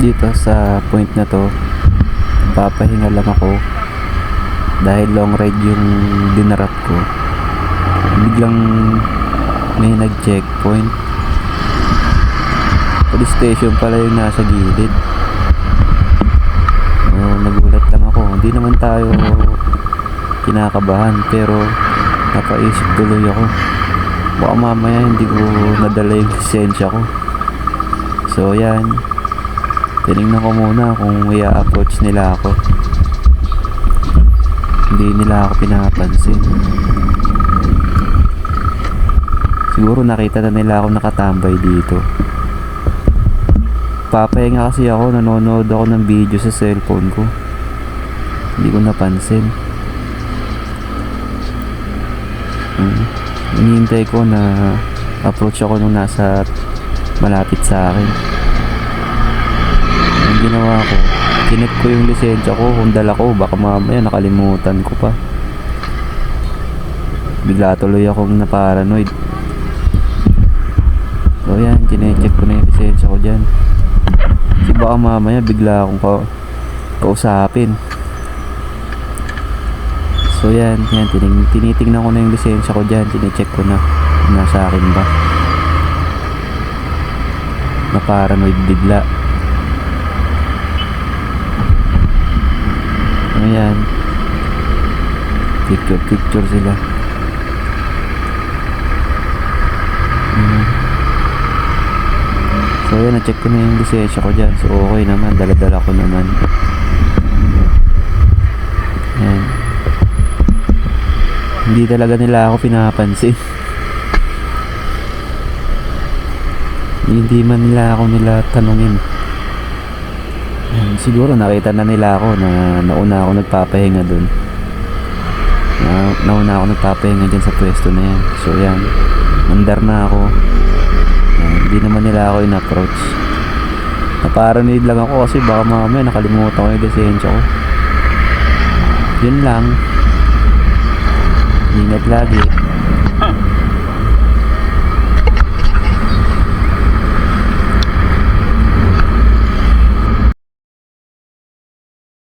dito sa point na to papahinga lang ako. Dahil long ride yung dinarap ko. Biglang may nag checkpoint police station pala yung nasa gilid. Oh, nagulat lang ako. Hindi naman tayo kinakabahan pero napaisip tuloy ako. Baka mamaya hindi ko nadala yung lisensya ko. So yan tinignan ko muna kung may approach nila ako. Hindi nila ako pinapansin. Siguro nakita na nila ako nakatambay dito. Papahinga kasi ako nanonood ako ng video sa cellphone ko. Hindi ko napansin. Hmm. hinihintay ko na approach ako nung nasa malapit sa akin ginawa ko. Kinet ko yung lisensya ko kung dala ko baka mamaya nakalimutan ko pa. Bigla tuloy akong naparanoid. So yan kinecheck ko na yung lisensya ko dyan. Kasi baka mamaya bigla akong ka kausapin. So yan yan tinig tinitingnan ko na yung lisensya ko dyan. Tinecheck ko na nasa akin ba. Na paranoid bigla ano yan picture picture sila. Hmm. so yan na-check ko na yung lisensya ko dyan. So okay naman. Dala-dala ko naman. Yan hindi talaga nila ako pinapansin. Hindi man nila ako nila tanungin siguro nakita na nila ako na nauna ako nagpapahinga dun. Na, nauna ako nagpapahinga dyan sa pwesto na yan. So yan mandar na ako. Hindi naman nila ako in-approach. Naparanoid lang ako kasi baka mamaya nakalimutan ko yung lisensya ko. Yun lang. Ingat lagi